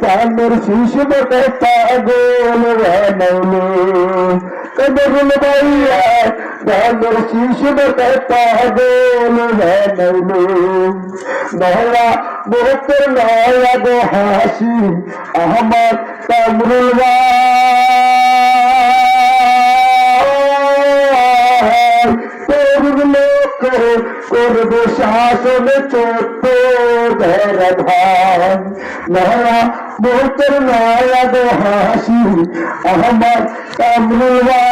চাঁদের শিশু বটে পাগল বানাইলো। কদরুল ভাইয়া চাঁদের শিশু বটে পাগল বানাইলো। নহলা বহুতের নয়া গো হাসি, আহমদ কামরুল ভাই করবে শাসন ছোট্ট ধরা ভাই নয়া বহুতের নয়া গো হাসি আমার কামরুল ভাই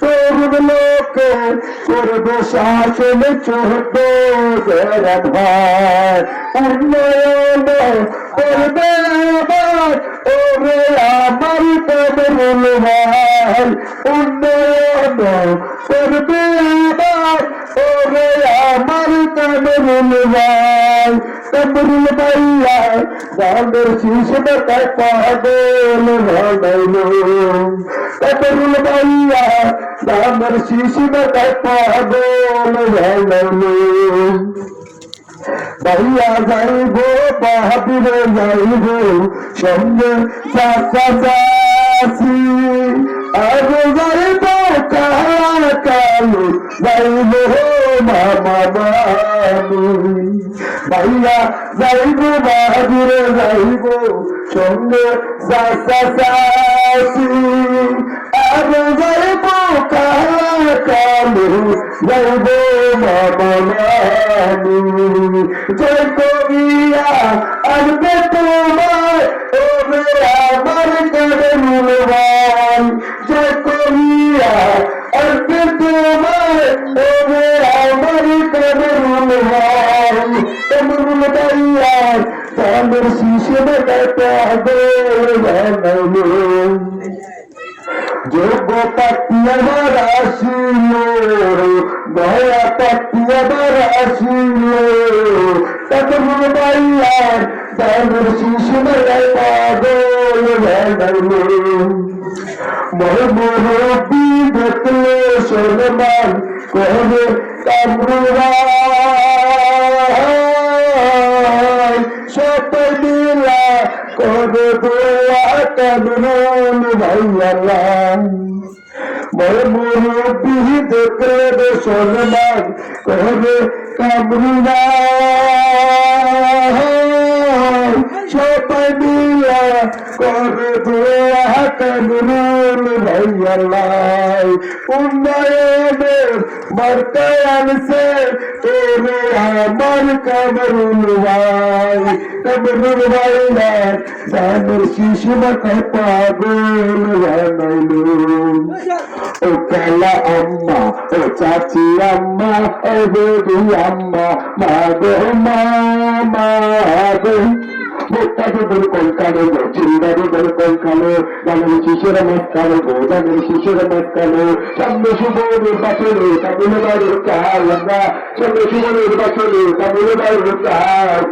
তোর লোক করবে শাসন ভাই উন্নয়ন করবে আবার ওরে আমার কামরুল ভাই কামরুল ভাইয়া গানের শিশু বেটা পাগল ভাগাইলো কামরুল ভাইয়া গানের শিশু বেটা পাগল ভাগাইলো ভাইয়া যাইব বাহাদুরে যাইব সঙ্গে চাচা চাচি যাইব মামা মামি ভাইয়া যাইব বাহাদুরে যাইব সঙ্গে চাচি আর যাইব কালু যাইব মামা তোমার চাঁদের শিশে বেটা পাগল বানাইলো যোগ্য পাতিয়াবার আসিল দয়া পাতিয়াবার আসিল তখন বাইয়ার তাদের শিশু মেলায় পাগল বানাইল মহমরবি দেখলে সলমান কহবে কামরুরা করে দোয়া কামরুল ভাইয়ালা মরমুরবি দেখলে সলমান করে কামরুরা সবাই উন্নয়নের মার্কায় আনছে তোরে আমার কামরুল ভাই কামরুল ভাই না দানের শিশু মাথায় পাগল বানাইলো ও কালা আম্মা ও চাচি আম্মা ও আম্মা মা গো মা মোটাকে বল কলকালো চিন্তাকে বল কলকালো দানের শিশুরা মাছ কালো গো দানের শিশুরা মাছ কালো। সামনে শুভ নির্বাচনে তামিলনাড়ুর চাল আমরা। সামনে শুভ নির্বাচনে তামিলনাড়ুর চাল